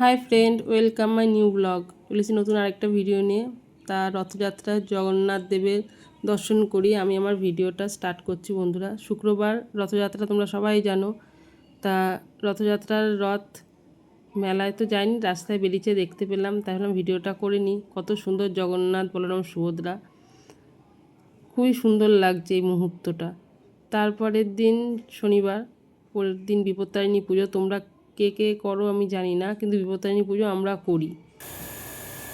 Hi friend welcome my new blog বলেছি নতুন আরেকটা ভিডিও নিয়ে। তা রথযাত্রা জগন্নাথ দেবের দর্শন করি। আমি আমার ভিডিওটা স্টার্ট করছি বন্ধুরা। শুক্রবার রথযাত্রা তোমরা সবাই জানো। তা রথযাত্রার রথ মেলায় তো যাইনি, রাস্তায় বেরিয়েছে দেখতে পেলাম। তাই ভাবলাম ভিডিওটা করে নিই। কত সুন্দর জগন্নাথ বলরাম সুভদ্রা। খুবই সুন্দর লাগছে এই মুহূর্তটা। তারপরের দিন শনিবার, পরের দিন বিপত্তারিণী পুজো। তোমরা কে কে করো আমি জানি না কিন্তু বিপত্তারিণী পুজো আমরা করি।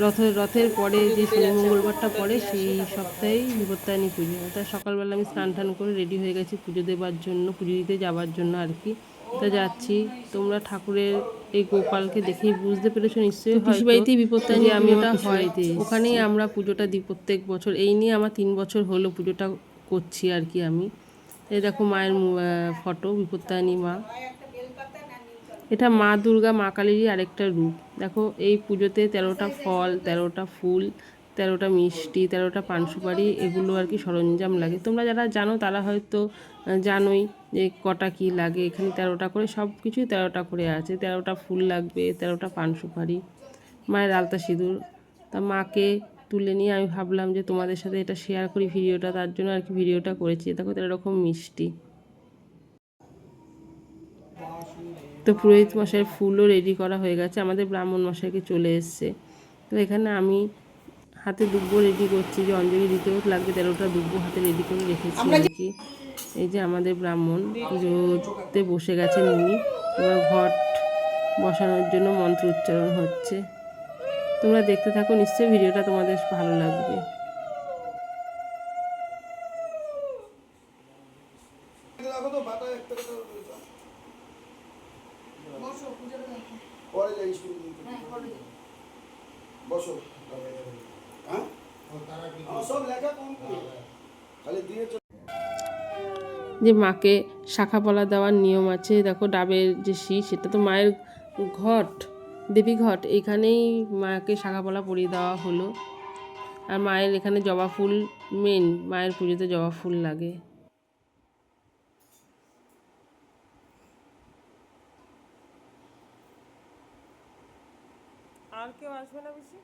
রথের রথের পরে যে শনি মঙ্গলবারটা পড়ে সেই সপ্তাহেই বিপত্তারিণী পুজো। তা সকালবেলা আমি স্নান টান করে রেডি হয়ে গেছি পুজো দেবার জন্য পুজো দিতে যাওয়ার জন্য আর কি। তা যাচ্ছি। তোমরা ঠাকুরের এই গোপালকে দেখেই বুঝতে পেরেছ নিশ্চয়ই পিসি বাড়িতেই আমি ওটা হয় ওখানেই আমরা পুজোটা দিই প্রত্যেক বছর। এই নিয়ে আমার তিন বছর হলো পুজোটা করছি আর কি আমি। এই দেখো মায়ের ফটো বিপত্তারিণী মা। এটা মা দুর্গা, মা কালীরই আরেকটা রূপ। দেখো, এই পুজোতে তেরোটা ফল, তেরোটা ফুল, তেরোটা মিষ্টি, তেরোটা পান সুপারি, এগুলো আর কি সরঞ্জাম লাগে। তোমরা যারা জানো, তারা হয়তো জানোই যে কটা কি লাগে। এখানে তেরোটা করে সব কিছুই তেরোটা করে আছে। তেরোটা ফুল লাগবে, তেরোটা পান সুপারি, মায়ের আলতা সিঁদুর। তা মাকে তুলে নিয়ে আমি ভাবলাম যে তোমাদের সাথে এটা শেয়ার করি, ভিডিওটা, তার জন্য আর কি ভিডিওটা করেছি। দেখো তেরো রকম মিষ্টি। তো পুরোহিত মশাইয়ের ফুলও রেডি করা হয়ে গেছে। আমাদের ব্রাহ্মণ মশাইকে চলে এসছে। তো এখানে আমি হাতে দুব্বো রেডি করছি যে অঞ্জলি দিতেও লাগবে তেরোটা দুব্বো হাতে রেডি করে রেখেছি আর কি। এই যে আমাদের ব্রাহ্মণ পুজোতে বসে গেছেন উনি। এবার ঘট বসানোর জন্য মন্ত্র উচ্চারণ হচ্ছে। তোমরা দেখতে থাকো নিশ্চয়ই ভিডিওটা তোমাদের ভালো লাগবে। বসো। হ্যাঁ? সব লেখা কমপ্লিট খালি দিয়ে যে মাকে শাখা পলা দেওয়ার নিয়ম আছে দেখো ডাবের যে শীষ সেটা তো মায়ের ঘট দেবী ঘট। এখানেই মাকে শাখা পলা পরিয়ে দেওয়া হলো। আর মায়ের এখানে জবা ফুল মেন মায়ের পুজোতে জবা ফুল লাগে আর কেউ আসবে না বেশি?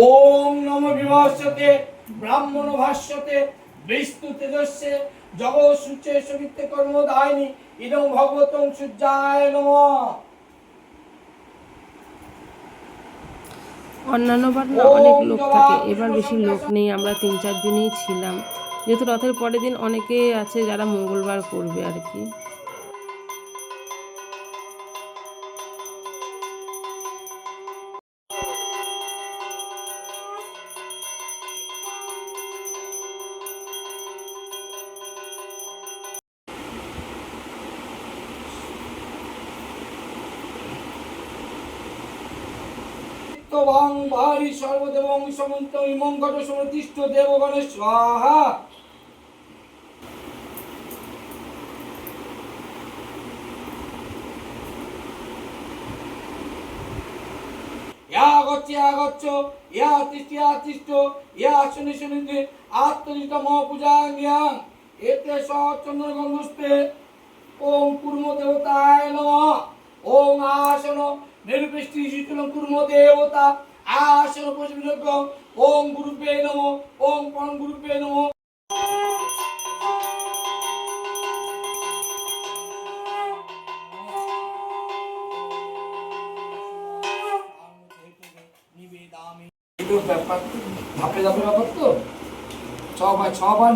ওম নম বিভাস্যতে ব্রাহ্মণ ভাষ্যতে বিষ্ণু তেজস্যে জগৎ সূচে সবিত্তে কর্ম দায়নি ইদং ভগবতং সূর্যায় নম। অন্যান্য বার না অনেক লোক থাকে এবার বেশি লোক নেই আমরা তিন চার দিনই ছিলাম। যেহেতু রথের পরের দিন অনেকে আছে যারা মঙ্গলবার করবে আর কি। তবাং বাহারি সর্বদেবং সমন্ত ইমং সমতিষ্ঠ দেবগণেশ স্বাহা। ইয়া গচ্ছ ইয়া তিষ্ঠ ইয়া তিষ্ঠ ইয়া শুনি শুনি আত্মনিত মহ পূজা জ্ঞান এতে সচন্দ্র গন্ধস্তে ওম কুর্ম দেবতায় ওম আসন নিরপৃষ্টি শীতলং কুর্ম দেবতা আসন পশুবিনজ্ঞ ওম গুরুপে নমঃ, ওম পরম গুরুপে নমঃ। ব্যাপার ব্যাপার তো ছবার ছবার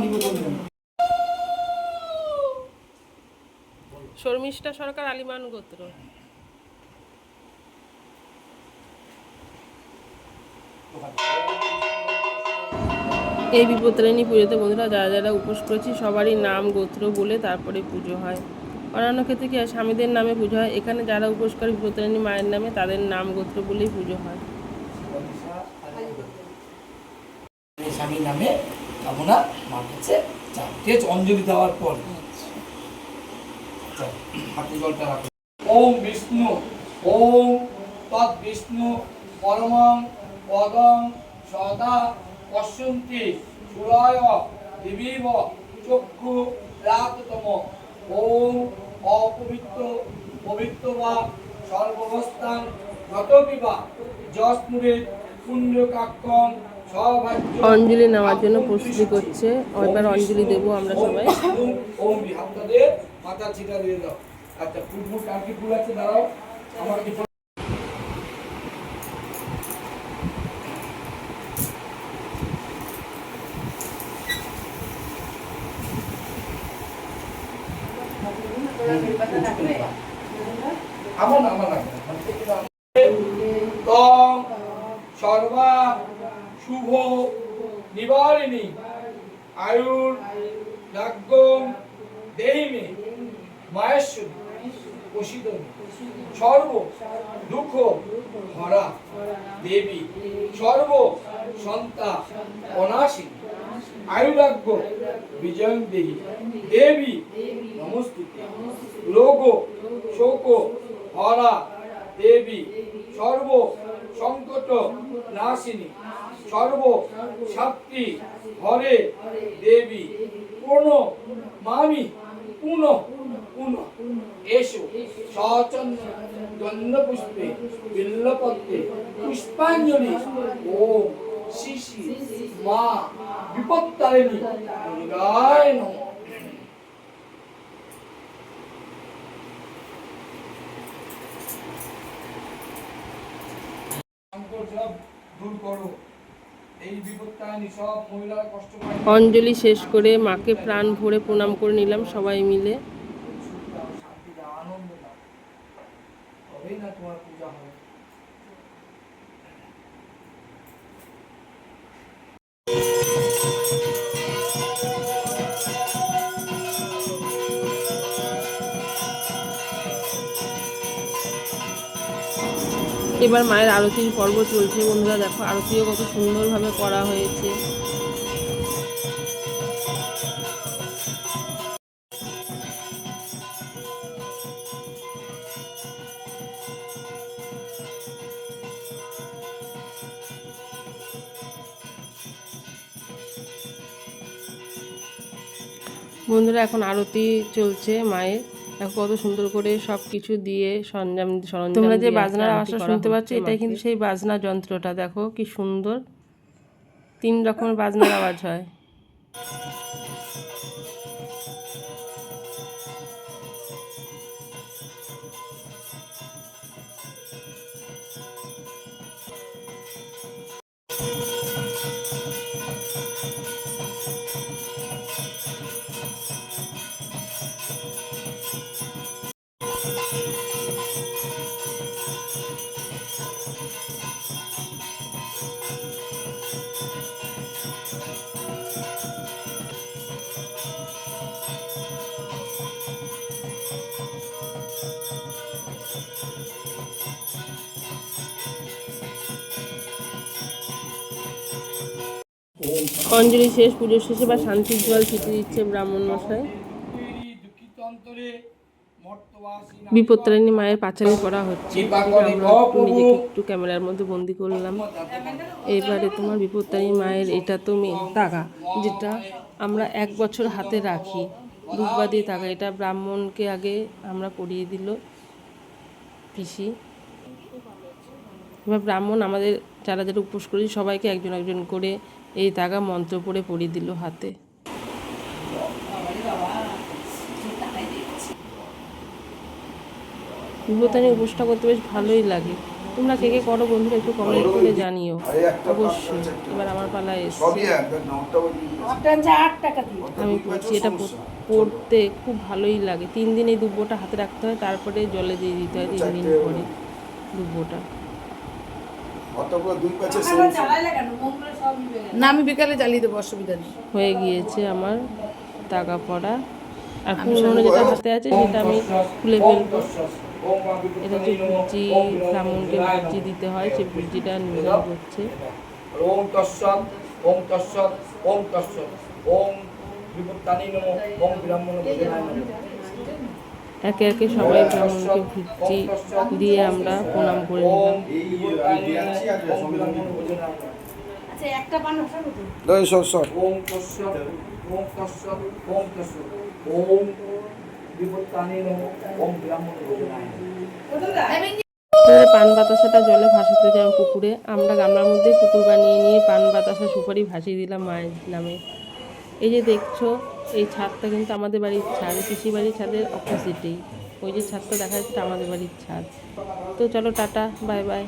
শর্মিষ্ঠা সরকার আলিমান গোত্র এই বিপত্তারিণী পুজোতে বন্ধুরা যারা যারা উপোস করেছি, সবারই নাম গোত্র বলে তারপরে পুজো হয়। অন্যান্য ক্ষেত্রে কি স্বামীদের নামে পুজো হয়। এখানে যারা উপোস করে বিপত্তারিণী মায়ের নামে, তাদের নাম গোত্র বলেই পুজো হয়। স্বামী নামে খাব না মার কাছে ঠিক আছে, অঞ্জলি দেওয়ার পর। হাতে জলটা ওম বিষ্ণু, ওম তৎ বিষ্ণু পরমং পদং সদা পশ্যন্তি সুরায় দিবিব চক্ষু রাততম। ওম অপবিত্র পবিত্র বা সর্ববস্থান গতপি বা যস্মুরে পুণ্যকাক্ষং সৌভাগ্য অঞ্জলি নেওয়ার জন্য প্রস্তুতি করছে। এবার অঞ্জলি দেবো আমরা সবাই। ওম ওম হাতটা দিয়ে মাথা ছিটা দিয়ে দাও। আচ্ছা ফুল ফুল কার কি ফুল আছে? দাঁড়াও। আমার সর্বা শুভ নিবারিণী আয়ুর রাগ্যম দেহিমে মায়েশ্বরী প্রসিদ্ধ সর্ব দুঃখ হরা দেবী সর্ব সন্তা অনাশী আয়ুরাগ্য বিজয়ং দেহি দেবী নমস্তুতে রোগ শোক, হরা, দেবী, সর্ব সংকট, নাশিনী, সর্ব শান্তি হরে, দেবী পূর্ণ মামি, পুনঃ পুনঃ। এসো সচন্দ্র গন্ধ পুষ্পে বিল্লপত্রে, পুষ্পাঞ্জলি। ওম শিশি, মা, বিপত্তারিণী দুর্গায় নমঃ। দূর করো। এই সব মহিলার কষ্ট অঞ্জলি শেষ করে মাকে প্রাণ ভরে প্রণাম করে নিলাম সবাই মিলে। এবার মায়ের আরতির পর্ব চলছে বন্ধুরা, দেখো আরতিও কত সুন্দরভাবে করা হয়েছে। বন্ধুরা, এখন আরতি চলছে মায়ের। দেখো কত সুন্দর করে সব কিছু দিয়ে সরঞ্জাম সরঞ্জাম তোমরা যে বাজনার আওয়াজটা শুনতে পাচ্ছ এটা কিন্তু সেই বাজনা যন্ত্রটা দেখো কি সুন্দর। তিন রকমের বাজনার আওয়াজ হয়। অঞ্জলি শেষ পুজোর শেষে বা শান্তির জল ছিটে দিচ্ছে ব্রাহ্মণ মশাই। বিপত্তারিণী মায়ের পাঁচালি করা হচ্ছে। আমরা একটু নিজেকে একটু ক্যামেরার মধ্যে বন্দি করলাম। এবারে তোমার বিপত্তারিণী মায়ের এটা তো মেন টাকা যেটা আমরা এক বছর হাতে রাখি। ধূপবাদি টাকা এটা ব্রাহ্মণকে আগে আমরা পরিয়ে দিল পিসি। এবার ব্রাহ্মণ আমাদের যারা যারা উপোস করি সবাইকে একজন একজন করে এই তাগা মন্ত্র পড়ে পরিয়ে দিল হাতে। বিপত্তারিণী উপোসটা করতে বেশ ভালোই লাগে। তোমরা কে কে করো বন্ধুরা একটু কমেন্ট করে জানিও। অবশ্যই এবার আমার পালায় এসছে। সবই একদম নটা আমি পড়ছি এটা পড়তে খুব ভালোই লাগে। তিন দিন এই দুব্বোটা হাতে রাখতে হয় তারপরে জলে দিয়ে দিতে হয় তিন দিন পরে দুব্বোটা। অতগুলো দুই পাশে না আমি বিকালে জ্বালিয়ে দেবো অসুবিধা নেই। হয়ে গিয়েছে আমার টাকা পড়া। আর পুরনো যেটা হাতে আছে সেটা আমি খুলে ফেলব। এটা যে ভুজি ব্রাহ্মণকে ভুজি দিতে হয় সেই ভুজিটা নিবেদন করছে ওম তৎসৎ ওম তৎসৎ ওম তৎসৎ ওম বিপত্তানি নমো ওম ব্রাহ্মণ একে একে সবাই ব্রাহ্মণকে ভিক্ষি দিয়ে আমরা প্রণাম করে নিলাম। আচ্ছা ওম পান বাতাসাটা জলে ভাসাতে যাই পুকুরে। আমরা গামলার মধ্যে পুকুর বানিয়ে নিয়ে পান বাতাসা সুপারি ভাসিয়ে দিলাম মায়ের নামে। এই যে দেখছ, এই ছাদটা কিন্তু আমাদের বাড়ির ছাদ পিসি বাড়ির ছাদের অপোজিটেই ওই যে ছাদটা দেখা যাচ্ছে আমাদের বাড়ির ছাদ। তো চলো টাটা, বাই বাই।